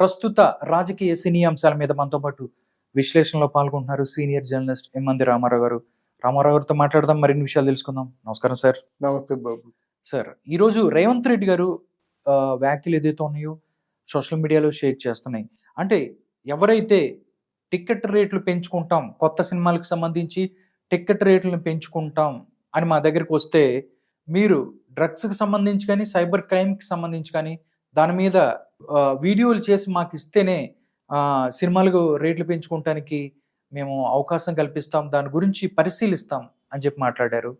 ప్రస్తుత రాజకీయ సినీ అంశాల మీద మనతో పాటు విశ్లేషణలో పాల్గొంటున్నారు సీనియర్ జర్నలిస్ట్ ఎమ్మంది రామారావు గారు. రామారావు గారితో మాట్లాడదాం మరిన్ని విషయాలు తెలుసుకుందాం. నమస్కారం సార్. నమస్తే బాబు. సార్ ఈరోజు రేవంత్ రెడ్డి గారు వ్యాఖ్యలు ఏదైతే ఉన్నాయో సోషల్ మీడియాలో షేర్ చేస్తున్నాయి. అంటే ఎవరైతే టికెట్ రేట్లు పెంచుకుంటాం కొత్త సినిమాలకు సంబంధించి టికెట్ రేట్లను పెంచుకుంటాం అని మా దగ్గరికి వస్తే మీరు డ్రగ్స్కి సంబంధించి కానీ సైబర్ క్రైమ్కి సంబంధించి కానీ దాని మీద వీడియోలు చేసి మాకు ఇస్తేనే ఆ, సినిమాలకు రేట్లు పెంచుకోవటానికి మేము అవకాశం కల్పిస్తాం దాని గురించి పరిశీలిస్తాం అని చెప్పి మాట్లాడారు.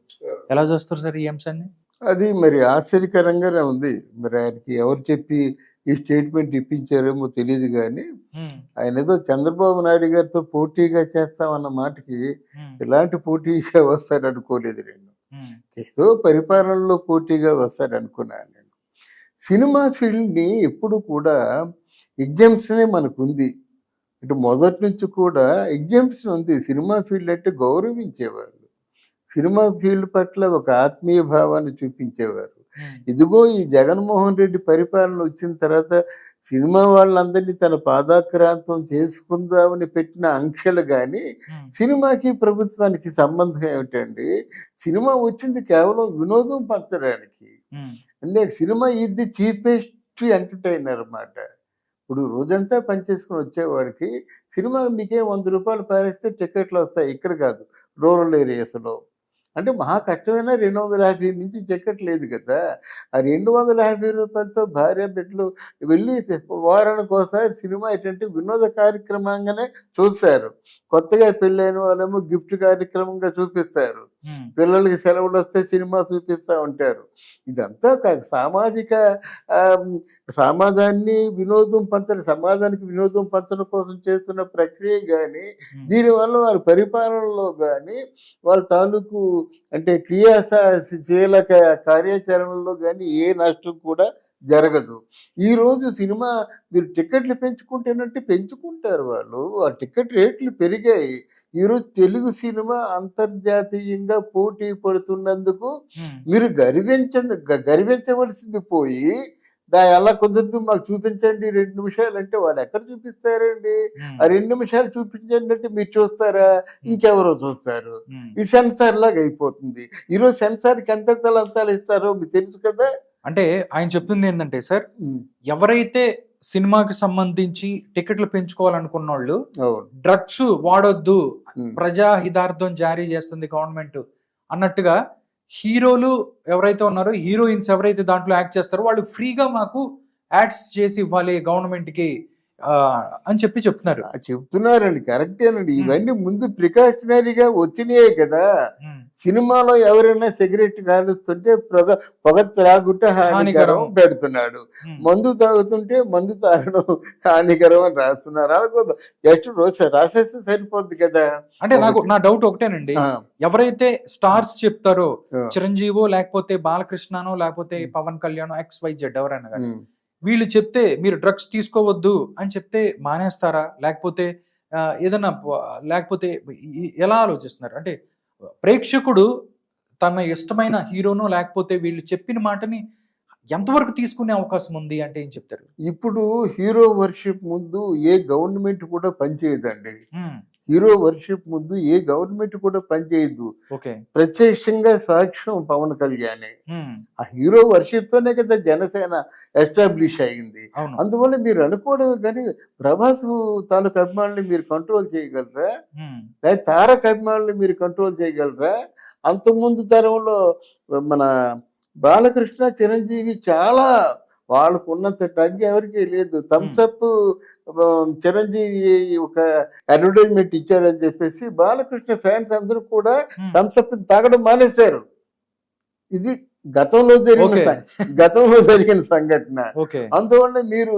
ఎలా చూస్తారు సార్ ఈ అంశాన్ని? అది మరి ఆశ్చర్యకరంగానే ఉంది. మరి ఆయనకి ఎవరు చెప్పి ఈ స్టేట్మెంట్ ఇప్పించారేమో తెలియదు కానీ ఆయన ఏదో చంద్రబాబు నాయుడు గారితో పోటీగా చేస్తామన్న మాటకి ఇలాంటి పోటీగా వస్తాడు అనుకోలేదు నేను ఏదో పరిపాలనలో పోటీగా వస్తాడు అనుకున్నాను నేను. సినిమా ఫీల్డ్ని ఎప్పుడు కూడా ఎగ్జామ్స్నే మనకు ఉంది ఇటు మొదటి నుంచి కూడా ఎగ్జామ్షన్ ఉంది. సినిమా ఫీల్డ్ అంటే గౌరవించేవారు సినిమా ఫీల్డ్ పట్ల ఒక ఆత్మీయ భావాన్ని చూపించేవారు. ఇదిగో ఈ జగన్మోహన్ రెడ్డి పరిపాలన వచ్చిన తర్వాత సినిమా వాళ్ళందరినీ తన పాదాక్రాంతం చేసుకుందామని పెట్టిన ఆంక్షలు కానీ సినిమాకి ప్రభుత్వానికి సంబంధం ఏమిటండి? సినిమా వచ్చింది కేవలం వినోదం పంచడానికి. అంటే సినిమా ఇది చీపెస్ట్ ఎంటర్టైనర్ అన్నమాట. ఇప్పుడు రోజంతా పనిచేసుకుని వచ్చేవాడికి సినిమా మీకే వంద రూపాయలు పారేస్తే టికెట్లు వస్తాయి. ఇక్కడ కాదు రూరల్ ఏరియాస్లో. అంటే మహా కష్టమైన రెండు వందల యాభై నుంచి టికెట్ లేదు కదా. ఆ రెండు వందల యాభై రూపాయలతో భార్య బిడ్డలు వెళ్ళి వారానికి ఒకసారి సినిమా ఏంటంటే వినోద కార్యక్రమంగానే చూస్తారు. కొత్తగా పెళ్ళైన వాళ్ళేమో గిఫ్ట్ కార్యక్రమంగా చూపిస్తారు. పిల్లలకి సెలవులు వస్తే సినిమా చూపిస్తూ ఉంటారు. ఇదంతా సామాజిక సమాజాన్ని వినోదం పంచడం సమాజానికి వినోదం పంచడం కోసం చేస్తున్న ప్రక్రియ కానీ దీనివల్ల వాళ్ళ పరిపాలనలో కానీ వాళ్ళ తాలూకు అంటే క్రియాశీలక కార్యాచరణలో కానీ ఏ నష్టం కూడా జరగదు. ఈ రోజు సినిమా మీరు టికెట్లు పెంచుకుంటేనంటే పెంచుకుంటారు వాళ్ళు. ఆ టికెట్ రేట్లు పెరిగాయి. ఈరోజు తెలుగు సినిమా అంతర్జాతీయంగా పోటీ పడుతున్నందుకు మీరు గర్వించ గర్వించవలసింది పోయి దా ఎలా కుదరదు మాకు చూపించండి రెండు నిమిషాలు అంటే వాళ్ళు ఎక్కడ చూపిస్తారండి? ఆ రెండు నిమిషాలు చూపించండి అంటే మీరు చూస్తారా? ఇంకెవరో చూస్తారు. ఈ సెన్సార్ లాగా అయిపోతుంది. ఈరోజు సెన్సార్కి ఎంత తలంతాలు ఇస్తారో మీకు తెలుసు కదా? అంటే ఆయన చెప్తుంది ఏంటంటే సార్ ఎవరైతే సినిమాకి సంబంధించి టికెట్లు పెంచుకోవాలనుకున్న వాళ్ళు డ్రగ్స్ వాడొద్దు ప్రజా హితార్థం జారీ చేస్తుంది గవర్నమెంట్ అన్నట్టుగా హీరోలు ఎవరైతే ఉన్నారో హీరోయిన్స్ ఎవరైతే దాంట్లో యాక్ట్ చేస్తారో వాళ్ళు ఫ్రీగా మాకు యాడ్స్ చేసి ఇవ్వాలి గవర్నమెంట్కి అని చెప్పి చెప్తున్నారు. చెప్తున్నారండి. కరెక్టేనండి ఇవన్నీ ముందు ప్రికాషనరీగా వచ్చినాయే కదా. సినిమాలో ఎవరైనా సిగరెట్ కాలుస్తుంటే పొగ పొగ త్రాగుంటే హానికరం. పెడుతున్నాడు. మందు తాగుతుంటే మందు తాగడం హానికరం అని రాస్తున్నారు. అలాగే జస్ట్ రోజు రాసేస్తే సరిపోద్ది కదా. అంటే నాకు నా డౌట్ ఒకటేనండి. ఎవరైతే స్టార్స్ చెప్తారో చిరంజీవో లేకపోతే బాలకృష్ణనో లేకపోతే. Pawan Kalyan X Y Z ఎవరైనా. వీళ్ళు చెప్తే మీరు డ్రగ్స్ తీసుకోవద్దు అని చెప్తే మానేస్తారా? లేకపోతే ఏదైనా లేకపోతే ఎలా ఆలోచిస్తున్నారు? అంటే ప్రేక్షకుడు తన ఇష్టమైన హీరోనో లేకపోతే వీళ్ళు చెప్పిన మాటని ఎంతవరకు తీసుకునే అవకాశం ఉంది అంటే ఏం చెప్తారు? ఇప్పుడు హీరో వర్షిప్ ముందు ఏ గవర్నమెంట్ కూడా పనిచేయదండి. హీరో వర్షిప్ ముందు ఏ గవర్నమెంట్ కూడా పనిచేయదు ఓకే. ప్రత్యక్షంగా సాక్ష్యం పవన్ కళ్యాణ్. ఆ హీరో వర్షిప్ తోనే కదా జనసేన ఎస్టాబ్లిష్ అయింది. అందువల్ల మీరు అనుకోవడం కానీ ప్రభాస్ తాలూకు అభిమానులు మీరు కంట్రోల్ చేయగలరా? లేదా తారక అభిమానులు మీరు కంట్రోల్ చేయగలరా? అంతకుముందు తరంలో మన బాలకృష్ణ చిరంజీవి చాలా వాళ్ళకు ఉన్నంత టగ్ ఎవరికీ లేదు. థమ్స్అప్ చిరంజీవి ఒక అడ్వర్టైజ్మెంట్ ఇచ్చాడని చెప్పేసి బాలకృష్ణ ఫ్యాన్స్ అందరూ కూడా థమ్స్అప్ తాగడం మానేశారు. ఇది గతంలో జరిగిన గతంలో జరిగిన సంఘటన. అందువల్ల మీరు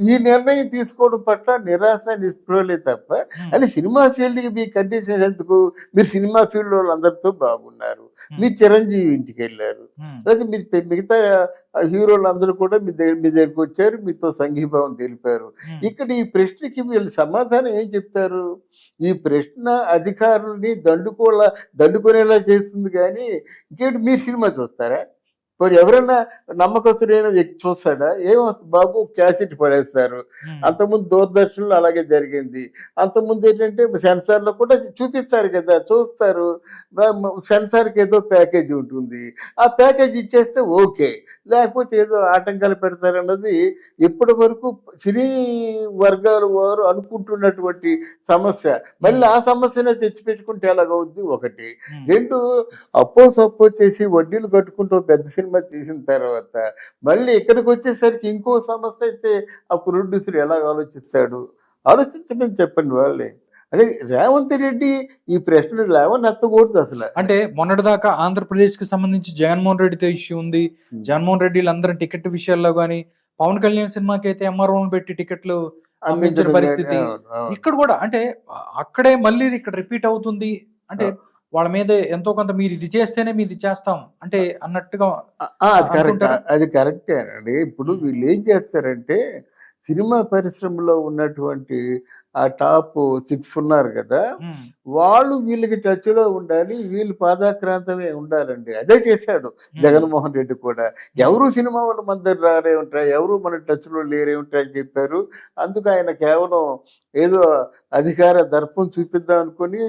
ఈ నిర్ణయం తీసుకోవడం పట్ల నిరాశ నిస్పృహలే తప్ప అని సినిమా ఫీల్డ్కి మీ కండిషన్స్ ఎందుకు? మీరు సినిమా ఫీల్డ్ వాళ్ళందరితో బాగున్నారు. మీ చిరంజీవి ఇంటికి వెళ్ళారు లేదా మీ పె- మిగతా హీరోలు అందరూ కూడా మీ దగ్గర మీ దగ్గరికి వచ్చారు మీతో సంఘీభావం తెలిపారు. ఇక్కడ ఈ ప్రశ్నకి వీళ్ళు సమాధానం ఏం చెప్తారు? ఈ ప్రశ్న అధికారుల్ని దండుకోలా దండుకునేలా చేస్తుంది కానీ ఇంకేంటి మీరు సినిమా చూస్తారా? ఇప్పుడు ఎవరైనా నమ్మకస్తుడైన వ్యక్తి చూస్తాడా ఏమవుతుంది బాబు క్యాసెట్ పడేస్తారు. అంతకుముందు దూరదర్శన్లో అలాగే జరిగింది. అంతకుముందు ఏంటంటే సెన్సార్లో కూడా చూపిస్తారు కదా చూస్తారు. సెన్సార్కి ఏదో ప్యాకేజ్ ఉంటుంది. ఆ ప్యాకేజ్ ఇచ్చేస్తే ఓకే. లేకపోతే ఏదో ఆటంకాలు పెడతారన్నది ఇప్పటి వరకు సినీ వర్గాల వారు అనుకుంటున్నటువంటి సమస్య. మళ్ళీ ఆ సమస్యనే తెచ్చిపెట్టుకుంటే ఎలాగవుద్ది? ఒకటి. రెండు అప్పో సప్పో చేసి వడ్డీలు కట్టుకుంటూ పెద్ద సినిమా తీసిన తర్వాత మళ్ళీ ఇక్కడికి వచ్చేసరికి ఇంకో సమస్య అయితే ఆ ప్రొడ్యూసర్ ఎలా ఆలోచిస్తాడు ఆలోచించమని చెప్పండి వాళ్ళే అదే రేవంత్ రెడ్డి ఈ ప్రశ్న లేవని ఎత్తకూడదు అసలు అంటే మొన్నటిదాకా ఆంధ్రప్రదేశ్కి సంబంధించి జగన్మోహన్ రెడ్డితో ఇష్యూ ఉంది. జగన్మోహన్ రెడ్డి వీళ్ళందరూ టికెట్ విషయాల్లో గానీ పవన్ కళ్యాణ్ సినిమాకి అయితే ఎంఆర్ఓ పెట్టి టికెట్లు అందించడం పరిస్థితి. కానీ. ఇక్కడ కూడా అంటే అక్కడే మళ్ళీ ఇక్కడ రిపీట్ అవుతుంది అంటే వాళ్ళ మీద ఎంతో కొంత మీరు ఇది చేస్తేనే మీరు ఇది చేస్తాం. అంటే అన్నట్టుగా అది కరెక్ట్? అది కరెక్టే అండి. ఇప్పుడు వీళ్ళు ఏం చేస్తారంటే సినిమా పరిశ్రమలో ఉన్నటువంటి ఆ టాప్ సిక్స్ ఉన్నారు కదా వాళ్ళు వీళ్ళకి టచ్లో ఉండాలి వీళ్ళు పాదాక్రాంతమే ఉండాలండి. అదే చేశాడు జగన్మోహన్ రెడ్డి కూడా. ఎవరు సినిమా వాళ్ళు మన దగ్గర రారే ఉంటాయి ఎవరు మన టచ్లో లేరే ఉంటాయని చెప్పారు. అందుకు ఆయన కేవలం ఏదో అధికార దర్పం చూపిద్దాం అనుకుని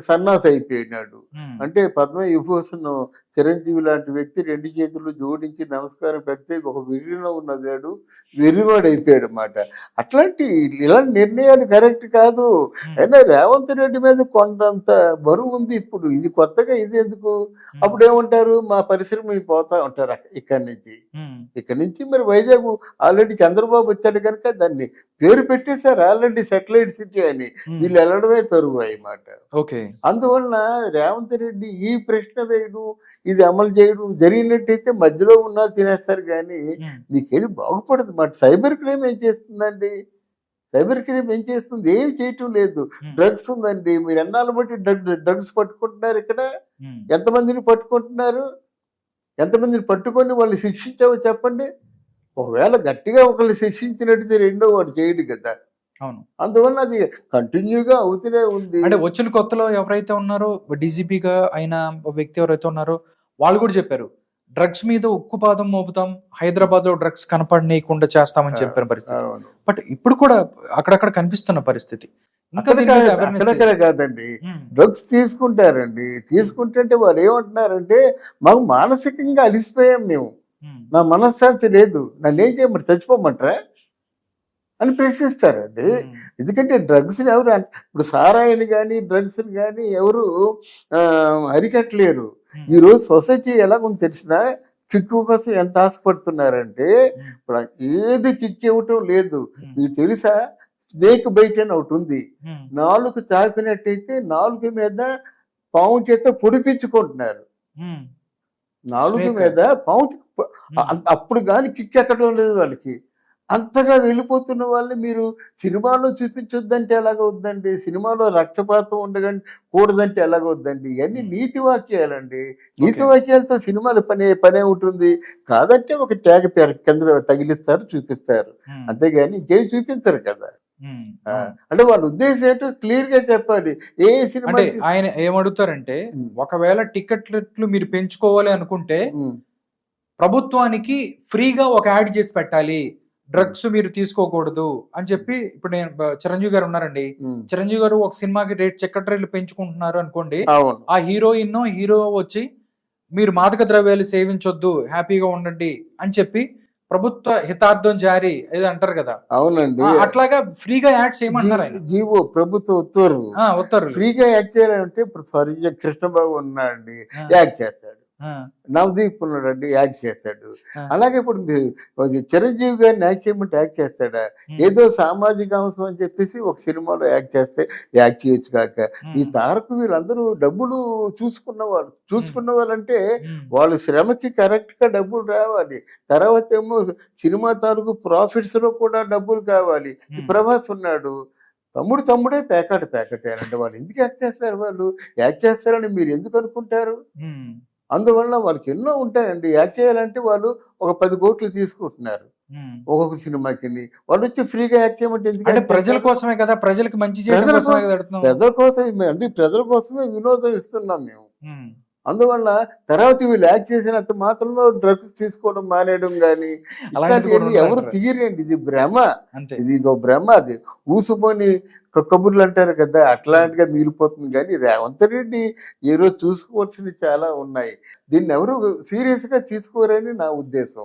సన్నాసి అయిపోయినాడు. అంటే పద్మ విభూషణ్ చిరంజీవి లాంటి వ్యక్తి రెండు చేతులు జోడించి నమస్కారం పెడితే ఒక వెర్రిలో ఉన్నవాడు వెర్రివాడు అయిపోయాడు అన్నమాట. అట్లాంటి ఇలాంటి నిర్ణయాలు కరెక్ట్ కాదు. అయినా రేవంత్ రెడ్డి మీద కొండంత బరువు ఉంది ఇప్పుడు. ఇది కొత్తగా ఇది ఎందుకు? అప్పుడు ఏమంటారు? మా పరిశ్రమ పోతా ఉంటారు ఇక్కడి నుంచి. ఇక్కడి నుంచి మరి వైజాగ్ ఆల్రెడీ చంద్రబాబు వచ్చాడు కనుక దాన్ని పేరు పెట్టేశారు. ఆల్రెడీ సెటిలైట్ సిటీ అని. వీళ్ళు వెళ్ళడమే తరువు అన్నమాట. ఓకే. అందువలన రేవంత్ రెడ్డి ఈ ప్రశ్న వేయడం ఇది అమలు చేయడం జరిగినట్టయితే మధ్యలో ఉన్నారు తినేస్తారు కానీ నీకేది బాగుపడదు. మాట సైబర్ క్రైమ్ ఏం చేస్తుందండి? సైబర్ క్రైమ్ ఏం చేస్తుంది? ఏమి చేయటం లేదు. డ్రగ్స్ ఉందండి. మీరు ఎన్నాళ్ళు బట్టి డ్రగ్ డ్రగ్స్ పట్టుకుంటున్నారు ఇక్కడ? ఎంతమందిని పట్టుకుంటున్నారు? ఎంతమందిని పట్టుకొని వాళ్ళు శిక్షించావో చెప్పండి. ఒకవేళ గట్టిగా ఒకళ్ళు శిక్షించినట్టయితే రెండో వాడు చేయడు కదా. అవును. అందువల్ల అది కంటిన్యూగా అవుతూనే ఉంది. అంటే వచ్చిన కొత్తలో ఎవరైతే ఉన్నారో డీజీపీగా అయిన వ్యక్తి ఎవరైతే ఉన్నారో వాళ్ళు కూడా చెప్పారు. డ్రగ్స్ మీద ఉక్కుపాదం మోపుతాం హైదరాబాద్లో డ్రగ్స్ కనపడనీయకుండా చేస్తామని చెప్పిన పరిస్థితి. బట్ ఇప్పుడు కూడా అక్కడక్కడ కనిపిస్తున్న పరిస్థితి. అక్కడక్కడ. కాదండి. డ్రగ్స్ తీసుకుంటారండి. తీసుకుంటుంటే వాళ్ళు ఏమంటున్నారంటే మాకు మానసికంగా అలిసిపోయాం మేము. ఉమ్, నా మనశ్శాంతి లేదు. నన్ను ఏం చేయమంటారు? చచ్చిపోమంటారా? అని ప్రశ్నిస్తారండి. ఎందుకంటే డ్రగ్స్ని ఎవరు ఇప్పుడు సారాయిని కానీ డ్రగ్స్ని కానీ ఎవరు అరికట్టలేరు. ఈరోజు సొసైటీ ఎలా ఉంది తెలిసిన? కిక్కు కోసం ఎంత ఆశపడుతున్నారంటే ఇప్పుడు ఏది కిక్ ఇవ్వటం లేదు. మీకు తెలుసా? స్నేక్ బైట్ అని ఒకటి ఉంది. నాలుగు చాపినట్టయితే నాలుగు మీద పాము చేత పొడిపించుకుంటున్నారు. నాలుగు. మీద పాము అప్పుడు కానీ కిక్ ఎక్కడం లేదు వాళ్ళకి. అంతగా వెళ్ళిపోతున్న వాళ్ళని మీరు సినిమాలో చూపించొద్దంటే ఎలాగవుద్దండి సినిమాలో రక్తపాతం ఉండగండి కూడదంటే ఎలాగవుద్దండి ఇవన్నీ. నీతి వాక్యాలండి. నీతి. వాక్యాలతో సినిమాలు పనే పనే ఉంటుంది. కాదంటే ఒక ట్యాగ్ పెర- కింద తగిలిస్తారు చూపిస్తారు. అంతేగాని ఇంకేం చూపించరు కదా. అంటే వాళ్ళ ఉద్దేశం ఏంటో క్లియర్గా చెప్పాలి. ఏ సినిమా ఆయన ఏమడుగుతారంటే. ఒకవేళ టికెట్లు మీరు పెంచుకోవాలి అనుకుంటే ప్రభుత్వానికి ఫ్రీగా ఒక యాడ్ చేసి పెట్టాలి. డ్రగ్స్ మీరు తీసుకోకూడదు అని చెప్పి ఇప్పుడు నేను చిరంజీవి గారు ఉన్నారండి. చిరంజీవి గారు ఒక సినిమాకి రేట్ రేట్లు పెంచుకుంటున్నారు అనుకోండి ఆ హీరోయిన్ హీరో వచ్చి మీరు మాదక ద్రవ్యాలు సేవించొద్దు హ్యాపీగా ఉండండి అని చెప్పి ప్రభుత్వ హితార్థం జారీ ఏదో అంటారు కదా. అవునండి. అట్లాగా ఫ్రీగా యాడ్ జీ- జీవో ప్రభుత్వ ఉత్తర్వు. ఆ, ఉత్తర్వులు. ఫ్రీగా యాక్ట్ చేయాలంటే ఫర్ కృష్ణబాబు ఉన్నాడండి ఆ, యాక్ట్ చేస్తాడు. నవదీప్ ఉన్నాడండి యాక్ట్ ఆ. అలాగే ఇప్పుడు చిరంజీవి గారిని యాక్ట్ చేయమంటే యాక్ట్ చేస్తాడా? ఏదో సామాజిక అంశం అని చెప్పేసి ఒక సినిమాలో యాక్ట్ చేస్తే యాక్ట్ చేయొచ్చు కాక. ఈ తారకు వీళ్ళందరూ డబ్బులు చూసుకున్న వాళ్ళు చూసుకున్న వాళ్ళంటే వాళ్ళ శ్రమకి కరెక్ట్గా డబ్బులు రావాలి. తర్వాత ఏమో సినిమా తాలూకు ప్రాఫిట్స్లో కూడా డబ్బులు కావాలి. ప్రభాస్ ఉన్నాడు. తమ్ముడు తమ్ముడే పేకాట పేకటేనంటే వాళ్ళు. ఎందుకు యాక్ట్ చేస్తారు వాళ్ళు? యాక్ట్ చేస్తారని మీరు ఎందుకు అనుకుంటారు? అందువల్ల వాళ్ళకి ఎన్నో ఉంటాయండి. యాక్ట్ చేయాలంటే వాళ్ళు ఒక పది కోట్లు తీసుకుంటున్నారు. ఒక్కొక్క సినిమాకి వాళ్ళు వచ్చి ఫ్రీగా యాక్ట్ చేయమంటే ఎందుకు అంటే యాక్ట్ ప్రజల? కోసమే కదా? ప్రజలకు మంచి ప్రజల కోసమే కోసం- అందుకే ప్రజల కోసమే వినోదం ఇస్తున్నాం మేము. అందువల్ల తర్వాత వీళ్ళు యాక్ట్ చేసినంత మాత్రంలో డ్రగ్స్ తీసుకోవడం మానేయడం కానీ ఎవరు తీయరండి. ఇది భ్రమ. ఇది ఇదో భ్రమ అది. ఊసుపోని క- కబుర్లు అంటారు కదా అట్లాంటిగా మిగిలిపోతుంది కానీ రేవంత్ రెడ్డి ఈ రోజు చూసుకోవాల్సినవి చాలా ఉన్నాయి. దీన్ని ఎవరు సీరియస్గా తీసుకోరని నా ఉద్దేశం.